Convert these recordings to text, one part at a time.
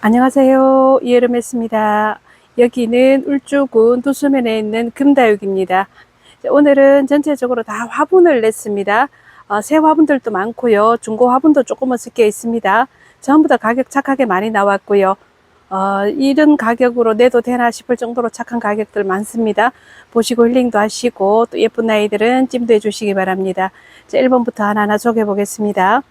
안녕하세요. 이여름했습니다. 여기는 울주군 두수면에 있는 금다육입니다. 자, 오늘은 전체적으로 다 화분을 냈습니다. 어, 새 화분들도 많고요. 중고 화분도 조금은 섞여 있습니다. 전부 다 가격 착하게 많이 나왔고요. 어, 이런 가격으로 내도 되나 싶을 정도로 착한 가격들 많습니다. 보시고 힐링도 하시고 또 예쁜 아이들은 찜도 해주시기 바랍니다. 자, 1번부터 하나하나 소개해 보겠습니다.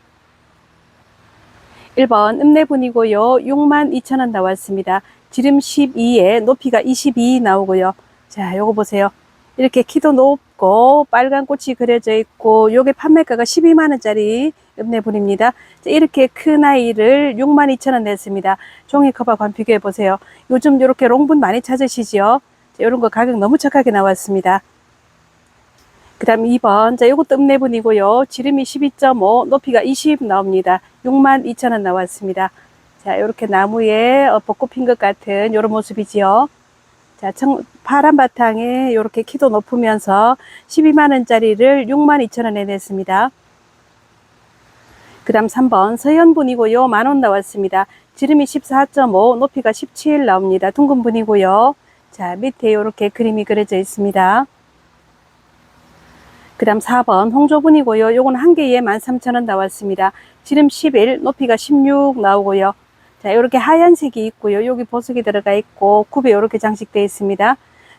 1번 읍내분이고요. 62,000원 나왔습니다. 지름 12에 높이가 22 나오고요. 자, 요거 보세요. 이렇게 키도 높고 빨간 꽃이 그려져 있고 요게 판매가가 12만원짜리 읍내분입니다. 자, 이렇게 큰 아이를 62,000원 냈습니다. 종이컵하고 비교해 보세요. 요즘 이렇게 롱분 많이 찾으시죠? 자, 요런 거 가격 너무 착하게 나왔습니다. 그 다음 2번. 자, 요것도 읍내분이고요. 지름이 12.5, 높이가 20 나옵니다. 62,000원 나왔습니다. 자, 요렇게 나무에 어, 벚꽃 핀 것 같은 요런 모습이지요. 자, 청, 파란 바탕에 요렇게 키도 높으면서 12만원짜리를 62,000원에 냈습니다. 그 다음 3번 서현분이고요. 만원 나왔습니다. 지름이 14.5, 높이가 17 나옵니다. 둥근 분이고요. 자, 밑에 요렇게 그림이 그려져 있습니다. 그 다음 4번 홍조분이고요. 요건 한 개에 13,000원 나왔습니다. 지름 11, 높이가 16 나오고요. 자, 요렇게 하얀색이 있고요. 여기 보석이 들어가 있고 굽에 요렇게 장식되어 있습니다.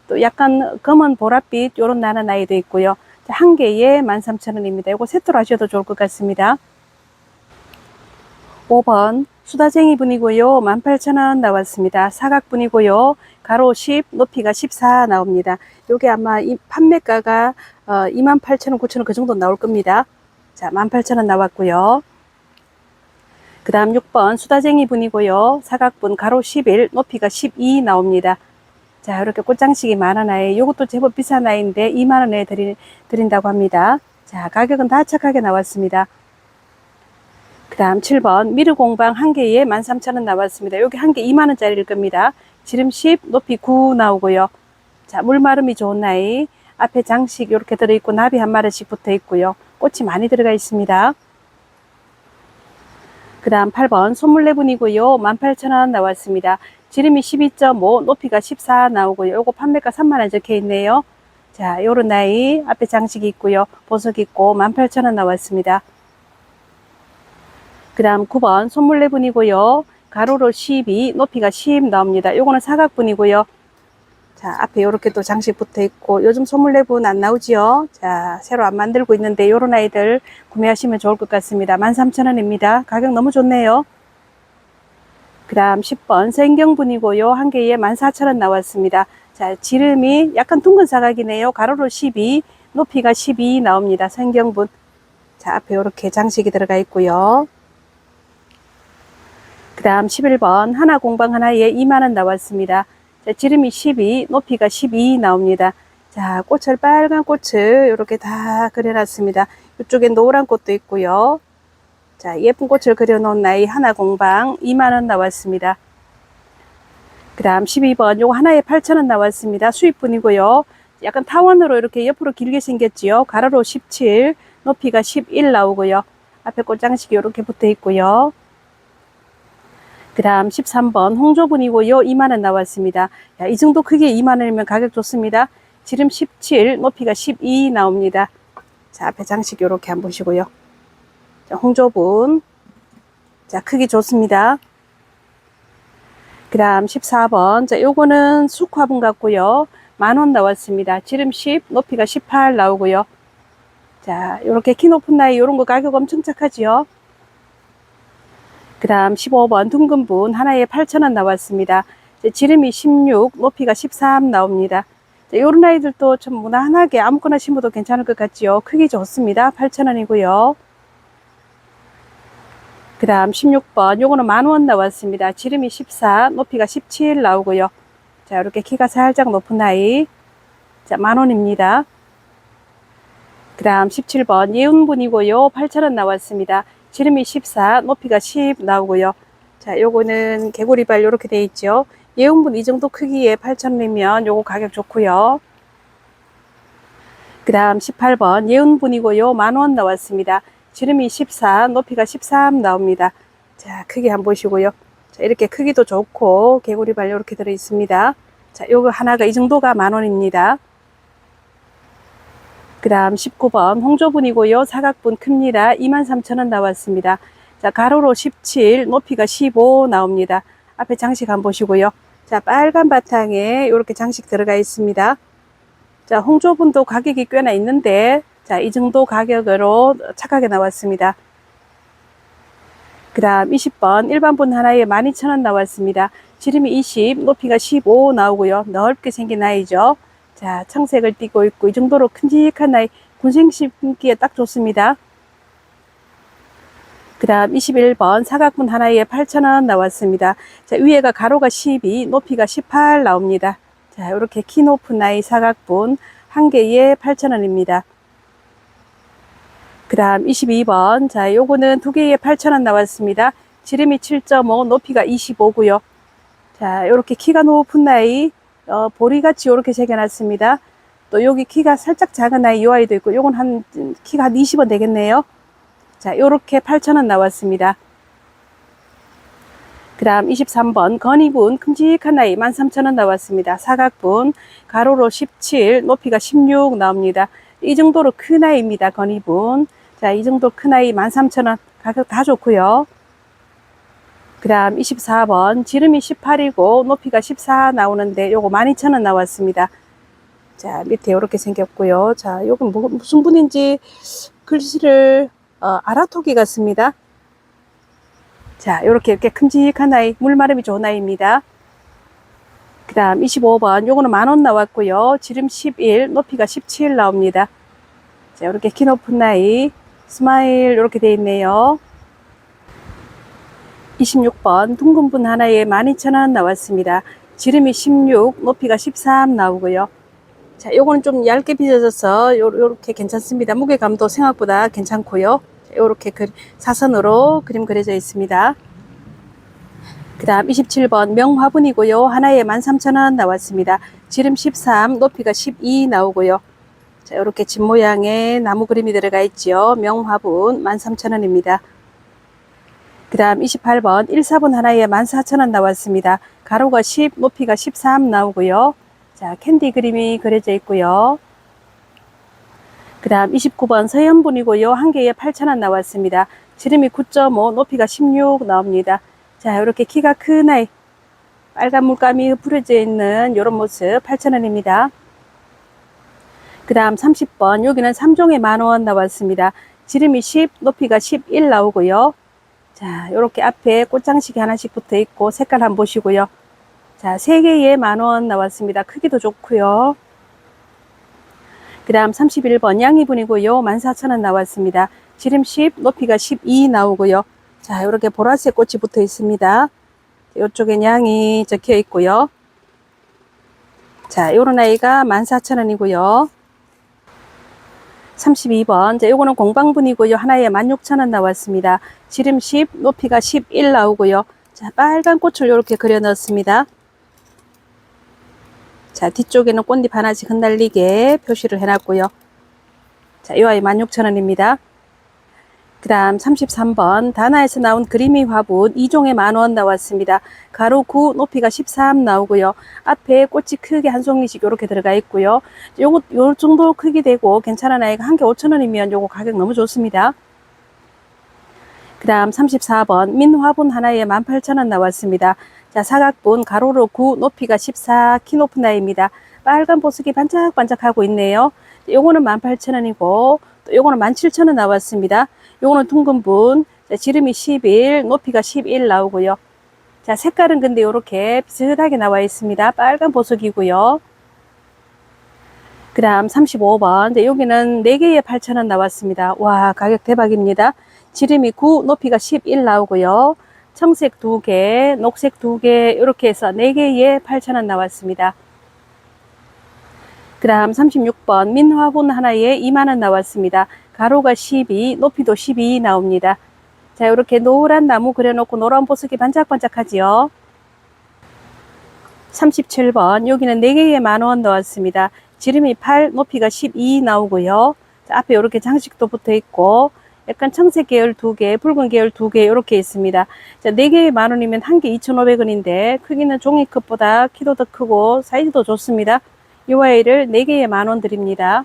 또 약간 검은 보랏빛 요런 나는 아이도 있고요. 자, 한 개에 13,000원입니다. 요거 세트로 하셔도 좋을 것 같습니다. 5번 수다쟁이 분이고요. 18,000원 나왔습니다. 사각 분이고요. 가로 10, 높이가 14 나옵니다. 요게 아마 이 판매가가 어, 28,000원, 9,000원 그 정도 나올 겁니다. 자, 18,000원 나왔고요. 그 다음 6번 수다쟁이 분이고요. 사각분 가로 11, 높이가 12 나옵니다. 자, 이렇게 꽃장식이 많은 아이. 요것도 제법 비싼 아이인데 2만원에 드리, 드린다고 합니다. 자, 가격은 다 착하게 나왔습니다. 그 다음 7번 미르공방 한 개에 13,000원 나왔습니다. 여기 한 개 2만원짜리일 겁니다. 지름 10, 높이 9 나오고요. 자, 물마름이 좋은 아이. 앞에 장식 이렇게 들어있고 나비 한 마리씩 붙어 있고요. 꽃이 많이 들어가 있습니다. 그 다음 8번 손물레분이고요. 18,000원 나왔습니다. 지름이 12.5, 높이가 14 나오고요. 요거 판매가 3만원 적혀 있네요. 자, 요런 아이 앞에 장식이 있고요. 보석 있고 18,000원 나왔습니다. 그 다음 9번 손물레분이고요. 가로로 12, 높이가 10 나옵니다. 요거는 사각분이고요. 자, 앞에 이렇게 또 장식 붙어 있고, 요즘 소물레분 안 나오지요? 자, 새로 안 만들고 있는데, 요런 아이들 구매하시면 좋을 것 같습니다. 13,000원입니다. 가격 너무 좋네요. 그 다음 10번 생경분이고요. 한 개에 14,000원 나왔습니다. 자, 지름이 약간 둥근 사각이네요. 가로로 12, 높이가 12 나옵니다. 생경분. 자, 앞에 이렇게 장식이 들어가 있고요. 그 다음 11번 하나 공방 하나에 2만원 나왔습니다. 자, 지름이 12, 높이가 12 나옵니다. 자, 꽃을 빨간 꽃을 이렇게 다 그려놨습니다. 이쪽에 노란 꽃도 있고요. 자, 예쁜 꽃을 그려놓은 나이 하나 공방 2만원 나왔습니다. 그 다음 12번 요거 하나에 8천원 나왔습니다. 수입분이고요. 약간 타원으로 이렇게 옆으로 길게 생겼지요. 가로로 17, 높이가 11 나오고요. 앞에 꽃장식이 이렇게 붙어 있고요. 그 다음 13번 홍조분이고요. 2만원 나왔습니다. 야, 이 정도 크기에 2만원이면 가격 좋습니다. 지름 17, 높이가 12 나옵니다. 자, 앞에 장식 이렇게 한번 보시고요. 자, 홍조분. 자, 크기 좋습니다. 그 다음 14번. 자, 요거는 숙화분 같고요. 만원 나왔습니다. 지름 10, 높이가 18 나오고요. 자, 요렇게 키 높은 나이 요런 거 가격 엄청 착하지요. 그 다음 15번 둥근 분 하나에 8,000원 나왔습니다. 지름이 16, 높이가 13 나옵니다. 이런 아이들도 좀 무난하게 아무거나 심어도 괜찮을 것 같지요. 크기 좋습니다. 8,000원이고요. 그 다음 16번 요거는 만원 나왔습니다. 지름이 14, 높이가 17 나오고요. 자 이렇게 키가 살짝 높은 아이 자 만원입니다. 그 다음 17번 예운분이고요. 8,000원 나왔습니다. 지름이 14, 높이가 10 나오고요. 자, 요거는 개구리발 요렇게 돼 있죠. 예운분 이 정도 크기에 8,000원이면 요거 가격 좋고요. 그 다음 18번 예운분이고요. 만원 나왔습니다. 지름이 14, 높이가 13 나옵니다. 자, 크게 한번 보시고요. 자, 이렇게 크기도 좋고 개구리발 이렇게 들어 있습니다. 자, 요거 하나가 이 정도가 만 원입니다. 그 다음 19번 홍조분이고요. 사각분 큽니다. 23,000원 나왔습니다. 자, 가로로 17, 높이가 15 나옵니다. 앞에 장식 한번 보시고요. 자, 빨간 바탕에 이렇게 장식 들어가 있습니다. 자, 홍조분도 가격이 꽤나 있는데, 자, 이 정도 가격으로 착하게 나왔습니다. 그 다음 20번 일반분 하나에 12,000원 나왔습니다. 지름이 20, 높이가 15 나오고요. 넓게 생긴 아이죠. 자, 청색을 띠고 있고, 이 정도로 큼직한 아이, 군생 심기에 딱 좋습니다. 그 다음 21번 사각분 하나에 8,000원 나왔습니다. 자, 위에가 가로가 12, 높이가 18 나옵니다. 자, 이렇게 키 높은 아이 사각분 한 개에 8,000원입니다. 그 다음 22번. 자, 요거는 두 개에 8,000원 나왔습니다. 지름이 7.5, 높이가 25고요. 자, 요렇게 키가 높은 아이, 어, 보리같이 요렇게 새겨놨습니다. 또 여기 키가 살짝 작은 아이, 요 아이도 있고, 요건 한, 키가 한 20원 되겠네요. 자, 요렇게 8,000원 나왔습니다. 그 다음 23번 건이분 큼직한 아이 13,000원 나왔습니다. 사각분 가로로 17 높이가 16 나옵니다. 이 정도로 큰 아이입니다. 건이분 자, 이 정도 큰 아이 13,000원 가격 다 좋고요. 그 다음 24번 지름이 18이고 높이가 14 나오는데 요거 12,000원 나왔습니다. 자, 밑에 이렇게 생겼고요. 자, 요건 뭐, 무슨 분인지 글씨를 어, 아라토기 같습니다. 자, 요렇게 이렇게 큼직한 아이, 물마름이 좋은 아이입니다. 그 다음 25번, 요거는 만원 나왔고요. 지름 11, 높이가 17 나옵니다. 자, 요렇게 키 높은 아이, 스마일 요렇게 돼 있네요. 26번, 둥근 분 하나에 12,000원 나왔습니다. 지름이 16, 높이가 13 나오고요. 자, 요거는 좀 얇게 빚어져서 요, 요렇게 괜찮습니다. 무게감도 생각보다 괜찮고요. 요렇게 그, 사선으로 그림 그려져 있습니다. 그 다음 27번 명화분이고요. 하나에 13,000원 나왔습니다. 지름 13, 높이가 12 나오고요. 자, 요렇게 집 모양의 나무 그림이 들어가 있지요. 명화분 13,000원입니다. 그 다음 28번 1사분 하나에 14,000원 나왔습니다. 가로가 10, 높이가 13 나오고요. 자, 캔디 그림이 그려져 있고요. 그 다음 29번 서현분이고요. 한 개에 8,000원 나왔습니다. 지름이 9.5, 높이가 16 나옵니다. 자, 이렇게 키가 큰 아이, 빨간 물감이 부러져 있는 이런 모습 8,000원입니다. 그 다음 30번, 여기는 3종에 만원 나왔습니다. 지름이 10, 높이가 11 나오고요. 자, 이렇게 앞에 꽃장식이 하나씩 붙어 있고, 색깔 한번 보시고요. 자, 3개에 만 원 나왔습니다. 크기도 좋고요. 그 다음 31번 양이분이고요. 14,000원 나왔습니다. 지름 10, 높이가 12 나오고요. 자, 이렇게 보라색 꽃이 붙어 있습니다. 이쪽엔 양이 적혀 있고요. 자, 요런 아이가 14,000원이고요. 32번. 자, 요거는 공방분이고요. 하나에 16,000원 나왔습니다. 지름 10, 높이가 11 나오고요. 자, 빨간 꽃을 이렇게 그려 넣었습니다. 자, 뒤쪽에는 꽃잎 하나씩 흩날리게 표시를 해놨고요. 자, 이 아이 16,000원입니다. 그 다음 33번 다나에서 나온 그림이 화분 2종에 만원 나왔습니다. 가로 9 높이가 13 나오고요. 앞에 꽃이 크게 한 송이씩 이렇게 들어가 있고요. 요거 요 정도 크기 되고 괜찮은 아이가 한 개 5천원이면 요거 가격 너무 좋습니다. 그 다음 34번 민 화분 하나에 18,000원 나왔습니다. 자 사각분 가로로 9 높이가 14키 높은 아이입니다. 빨간 보석이 반짝반짝하고 있네요. 요거는 18,000원이고 또 요거는 17,000원 나왔습니다. 요거는 둥근분 자, 지름이 11 높이가 11 나오고요. 자 색깔은 근데 요렇게 비슷하게 나와 있습니다. 빨간 보석이고요. 그 다음 35번 네, 여기는 4개에 8,000원 나왔습니다. 와 가격 대박입니다. 지름이 9 높이가 11 나오고요. 청색 2개 녹색 2개 이렇게 해서 4개에 8,000원 나왔습니다. 그 다음 36번 민화분 하나에 2만원 나왔습니다. 가로가 12 높이도 12 나옵니다. 자 이렇게 노란 나무 그려놓고 노란 보석이 반짝반짝하지요. 37번 여기는 4개에 만원 넣었습니다. 지름이 8 높이가 12 나오고요. 자, 앞에 이렇게 장식도 붙어 있고 약간 청색 계열 두 개, 붉은 계열 두개 이렇게 있습니다. 자, 네 개에 만 원이면 한 개 2,500원인데 크기는 종이컵보다 키도 더 크고 사이즈도 좋습니다. 이 아이를 네 개에 만원 드립니다.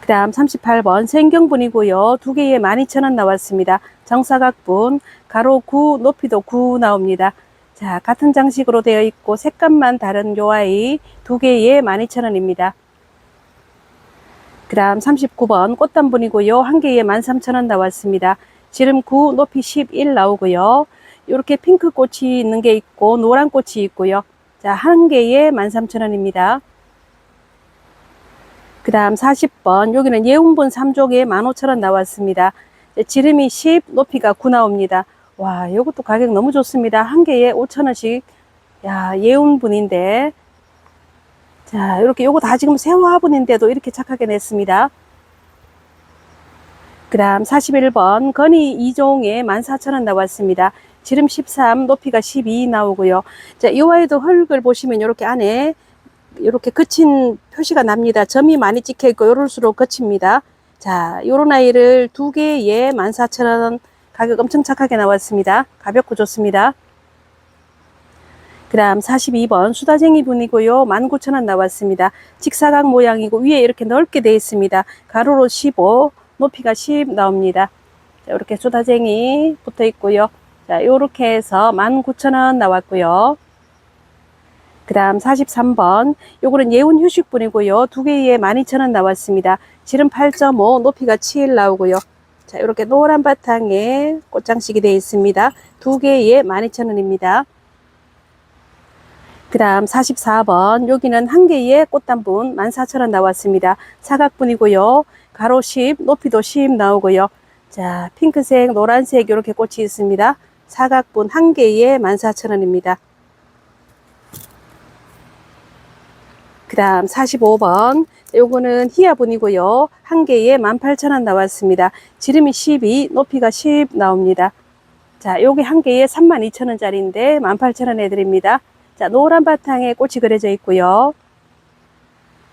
그 다음 38번 생경분이고요. 두 개에 12,000원 나왔습니다. 정사각분, 가로 9, 높이도 9 나옵니다. 자, 같은 장식으로 되어 있고 색감만 다른 요 아이 두 개에 12,000원입니다. 그 다음 39번 꽃단분이고요. 한 개에 13,000원 나왔습니다. 지름 9, 높이 11 나오고요. 이렇게 핑크 꽃이 있는 게 있고 노란 꽃이 있고요. 자, 한 개에 13,000원입니다. 그 다음 40번 여기는 예운분 3족에 15,000원 나왔습니다. 자, 지름이 10, 높이가 9 나옵니다. 와, 이것도 가격 너무 좋습니다. 한 개에 5,000원씩. 야, 예운분인데. 자, 이렇게 요거 다 지금 새 화분인데도 이렇게 착하게 냈습니다. 그 다음 41번 건이 2종에 14,000원 나왔습니다. 지름 13, 높이가 12 나오고요. 자, 이 아이도 흙을 보시면 이렇게 안에 이렇게 거친 표시가 납니다. 점이 많이 찍혀 있고 요럴수록 거칩니다. 자, 요런 아이를 두 개에 14,000원 가격 엄청 착하게 나왔습니다. 가볍고 좋습니다. 그 다음 42번 수다쟁이 분이고요. 19,000원 나왔습니다. 직사각 모양이고 위에 이렇게 넓게 되어 있습니다. 가로로 15, 높이가 10 나옵니다. 자, 이렇게 수다쟁이 붙어 있고요. 자, 요렇게 해서 19,000원 나왔고요. 그 다음 43번 요거는 예운 휴식분이고요. 두 개에 12,000원 나왔습니다. 지름 8.5 높이가 7 나오고요. 자 이렇게 노란 바탕에 꽃장식이 되어 있습니다. 두 개에 12,000원입니다. 그 다음 44번 여기는 한 개에 꽃단분 14,000원 나왔습니다. 사각분이고요. 가로 10 높이도 10 나오고요. 자 핑크색 노란색 이렇게 꽃이 있습니다. 사각분 한 개에 14,000원입니다. 그 다음 45번. 요거는 히아분이고요. 한 개에 18,000원 나왔습니다. 지름이 12 높이가 10 나옵니다. 자 요게 한 개에 32,000원짜리인데 18,000원 해드립니다. 자 노란 바탕에 꽃이 그려져 있고요.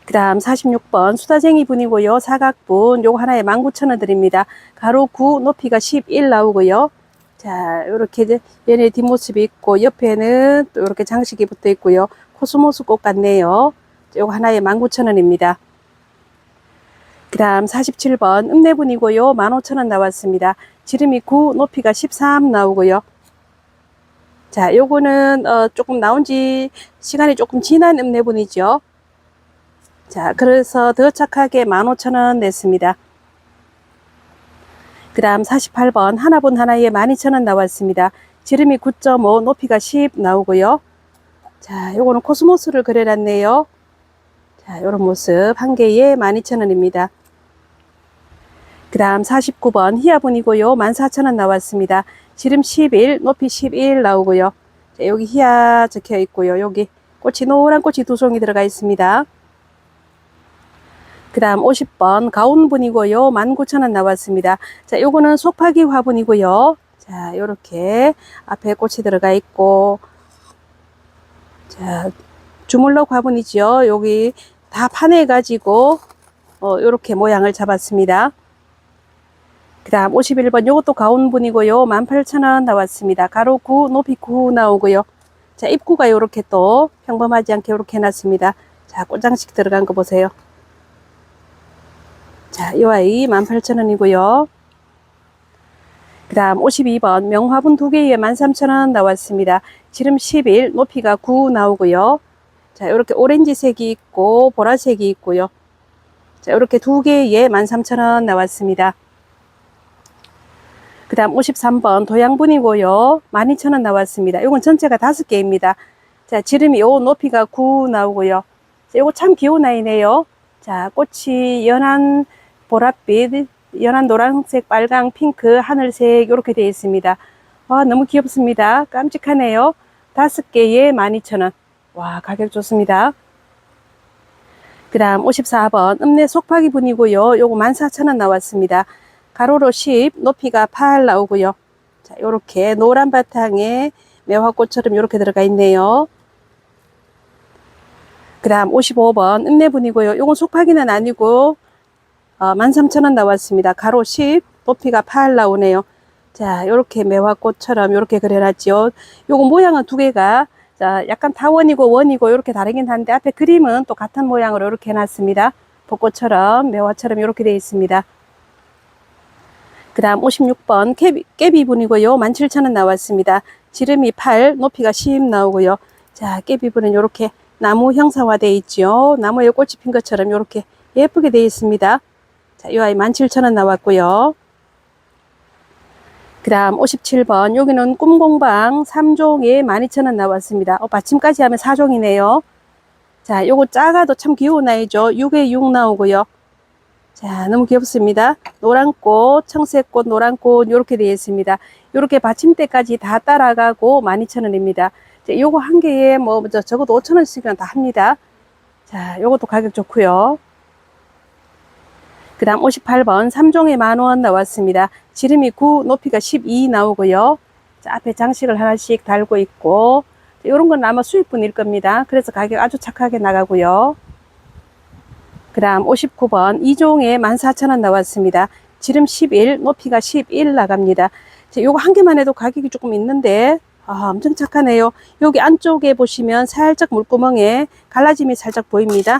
그 다음 46번. 수다쟁이 분이고요. 사각분 요거 하나에 19,000원 드립니다. 가로 9 높이가 11 나오고요 자 요렇게 얘네 뒷모습이 있고 옆에는 또 이렇게 장식이 붙어 있고요 코스모스 꽃 같네요 요거 하나에 19,000원입니다. 그 다음 47번 읍내분이고요. 15,000원 나왔습니다. 지름이 9, 높이가 13 나오고요. 자, 요거는 어, 조금 나온 지 시간이 조금 지난 읍내분이죠. 자, 그래서 더 착하게 15,000원 냈습니다. 그 다음 48번 하나분 하나에 12,000원 나왔습니다. 지름이 9.5, 높이가 10 나오고요. 자, 요거는 코스모스를 그려놨네요. 자, 요런 모습 한 개에 12,000원입니다. 그 다음 49번 히아분이고요. 14,000원 나왔습니다. 지름 11, 높이 11 나오고요. 자, 여기 히아 적혀 있고요. 여기 꽃이 노란 꽃이 두 송이 들어가 있습니다. 그 다음 50번 가운분이고요. 19,000원 나왔습니다. 자, 요거는 속파기 화분이고요. 자, 요렇게 앞에 꽃이 들어가 있고 자, 주물럭 화분이죠. 여기 다 파내 가지고 어, 이렇게 모양을 잡았습니다. 그 다음 51번 요것도 가운분이고요. 18,000원 나왔습니다. 가로 9, 높이 9 나오고요. 자, 입구가 이렇게 또 평범하지 않게 이렇게 해놨습니다. 자, 꽃장식 들어간 거 보세요. 자, 이 아이 18,000원이고요. 그 다음 52번 명화분 두 개에 13,000원 나왔습니다. 지름 11, 높이가 9 나오고요. 자, 이렇게 오렌지색이 있고 보라색이 있고요. 자, 이렇게 두 개에 13,000원 나왔습니다. 그 다음 53번 도양분이고요. 12,000원 나왔습니다. 이건 전체가 다섯 개입니다. 자, 지름이 요 높이가 9 나오고요. 자, 이거 참 귀여운 아이네요. 자, 꽃이 연한 보랏빛, 연한 노란색, 빨강, 핑크, 하늘색 이렇게 되어 있습니다. 와, 너무 귀엽습니다. 깜찍하네요. 다섯 개에 12,000원. 와, 가격 좋습니다. 그 다음 54번 읍내 속파기 분이고요. 요거 14,000원 나왔습니다. 가로로 10, 높이가 8 나오고요. 자, 요렇게 노란 바탕에 매화꽃처럼 요렇게 들어가 있네요. 그 다음 55번 읍내 분이고요. 요건 속파기는 아니고 어, 13,000원 나왔습니다. 가로 10, 높이가 8 나오네요. 자, 요렇게 매화꽃처럼 요렇게 그려놨죠. 요거 모양은 두 개가 자, 약간 타원이고 원이고 요렇게 다르긴 한데 앞에 그림은 또 같은 모양으로 이렇게 해놨습니다. 벚꽃처럼 매화처럼 이렇게 되어 있습니다. 그 다음 56번 깨비, 깨비분이고요. 17,000원 나왔습니다. 지름이 8, 높이가 10 나오고요. 자, 깨비분은 이렇게 나무 형상화되어 있죠. 나무에 꽃이 핀 것처럼 이렇게 예쁘게 되어 있습니다. 자, 이 아이 17,000원 나왔고요. 그 다음 57번 여기는 꿈공방 3종에 12,000원 나왔습니다. 어, 받침까지 하면 4종이네요. 자, 요거 작아도 참 귀여운 아이죠. 6에 6 나오고요. 자, 너무 귀엽습니다. 노란꽃, 청색꽃, 노란꽃 이렇게 되어 있습니다. 이렇게 받침대까지 다 따라가고 12,000원입니다. 요거 한 개에 뭐 저- 적어도 5,000원씩은 다 합니다. 자, 요것도 가격 좋고요. 그 다음 58번 3종에 만원 나왔습니다. 지름이 9, 높이가 12 나오고요. 자, 앞에 장식을 하나씩 달고 있고 이런 건 아마 수입분일 겁니다. 그래서 가격 아주 착하게 나가고요. 그 다음 59번 2종에 14,000원 나왔습니다. 지름 11, 높이가 11 나갑니다. 자, 요거 한 개만 해도 가격이 조금 있는데 아, 엄청 착하네요. 여기 안쪽에 보시면 살짝 물구멍에 갈라짐이 살짝 보입니다.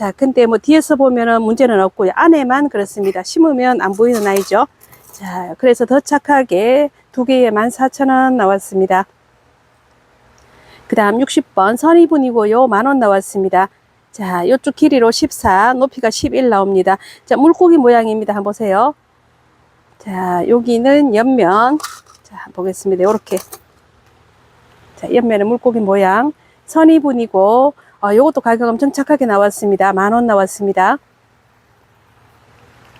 자, 근데 뭐 뒤에서 보면은 문제는 없고요. 안에만 그렇습니다. 심으면 안 보이는 아이죠. 자, 그래서 더 착하게 두 개에 14,000원 나왔습니다. 그 다음 60번 선이분이고요. 만원 나왔습니다. 자, 이쪽 길이로 14, 높이가 11 나옵니다. 자, 물고기 모양입니다. 한번 보세요. 자, 여기는 옆면. 자, 보겠습니다. 요렇게. 자, 옆면은 물고기 모양. 선이분이고, 어, 요것도 가격 엄청 착하게 나왔습니다. 만 원 나왔습니다.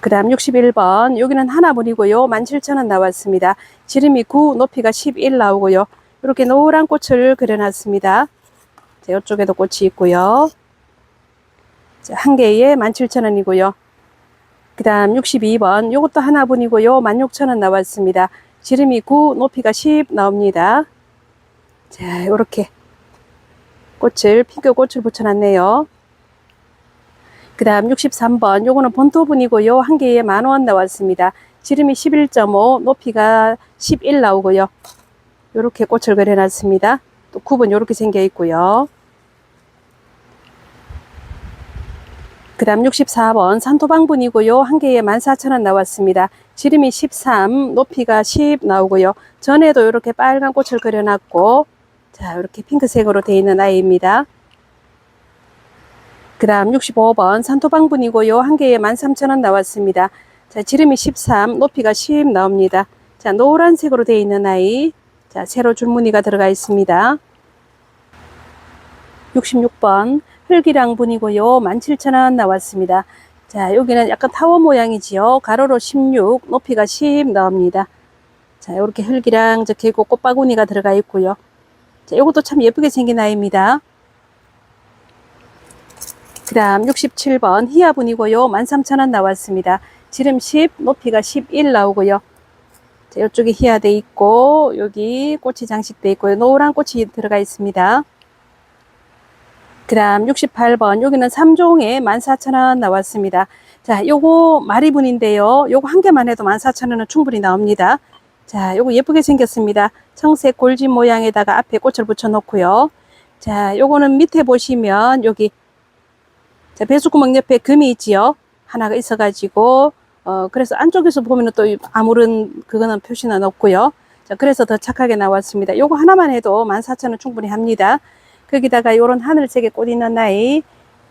그 다음 61번. 여기는 하나분이고요. 17,000원 나왔습니다. 지름이 9, 높이가 11 나오고요. 이렇게 노란 꽃을 그려놨습니다. 자, 이쪽에도 꽃이 있고요. 자, 한 개에 17,000원이고요. 그 다음 62번. 요것도 하나분이고요. 16,000원 나왔습니다. 지름이 9, 높이가 10 나옵니다. 자, 요렇게 꽃을, 핑크 꽃을 붙여놨네요. 그 다음 63번. 요거는 본토분이고요. 한 개에 만 원 나왔습니다. 지름이 11.5, 높이가 11 나오고요. 요렇게 꽃을 그려놨습니다. 또 굽은 요렇게 생겨 있고요. 그 다음 64번 산토방분이고요. 한 개에 14,000원 나왔습니다. 지름이 13, 높이가 10 나오고요. 전에도 이렇게 빨간 꽃을 그려놨고 자 이렇게 핑크색으로 되어 있는 아이입니다. 그 다음 65번 산토방분이고요. 한 개에 13,000원 나왔습니다. 자 지름이 13, 높이가 10 나옵니다. 자 노란색으로 되어 있는 아이 자 세로 줄무늬가 들어가 있습니다. 66번 흙이랑 분이고요. 17,000원 나왔습니다. 자, 여기는 약간 타워 모양이지요. 가로로 16, 높이가 10 나옵니다. 자, 이렇게 흙이랑 저 계곡 꽃바구니가 들어가 있고요. 자, 이것도 참 예쁘게 생긴 아이입니다. 그 다음 67번 희아분이고요. 13,000원 나왔습니다. 지름 10, 높이가 11 나오고요. 자, 이쪽에 희아돼 있고, 여기 꽃이 장식돼 있고요. 노란 꽃이 들어가 있습니다. 그 다음 68번 여기는 3종에 14,000원 나왔습니다. 자 요거 마리분인데요. 요거 한 개만 해도 14,000원은 충분히 나옵니다. 자 요거 예쁘게 생겼습니다. 청색 골진 모양에다가 앞에 꽃을 붙여 놓고요. 자 요거는 밑에 보시면 여기 자, 배수구멍 옆에 금이 있지요. 하나가 있어 가지고 어 그래서 안쪽에서 보면은 또 아무런 그거는 표시는 없고요. 자 그래서 더 착하게 나왔습니다. 요거 하나만 해도 14,000원 충분히 합니다. 거기다가 요런 하늘색의 꽃 있는 아이,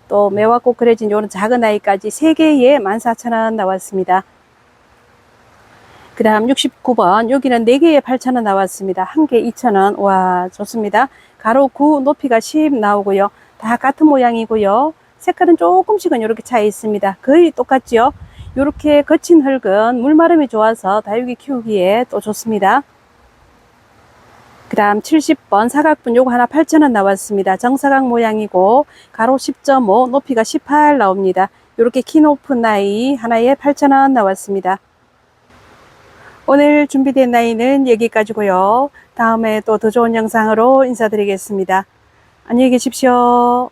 또 매화꽃 그려진 요런 작은 아이까지 3개에 14,000원 나왔습니다. 그 다음 69번, 여기는 4개에 8,000원 나왔습니다. 한개 2,000원. 와, 좋습니다. 가로 9, 높이가 10 나오고요. 다 같은 모양이고요. 색깔은 조금씩은 이렇게 차이 있습니다. 거의 똑같죠? 이렇게 거친 흙은 물마름이 좋아서 다육이 키우기에 또 좋습니다. 그 다음 70번 사각분 요거 하나 8,000원 나왔습니다. 정사각 모양이고 가로 10.5 높이가 18 나옵니다. 이렇게 키 높은 나이 하나에 8,000원 나왔습니다. 오늘 준비된 나이는 여기까지고요. 다음에 또 더 좋은 영상으로 인사드리겠습니다. 안녕히 계십시오.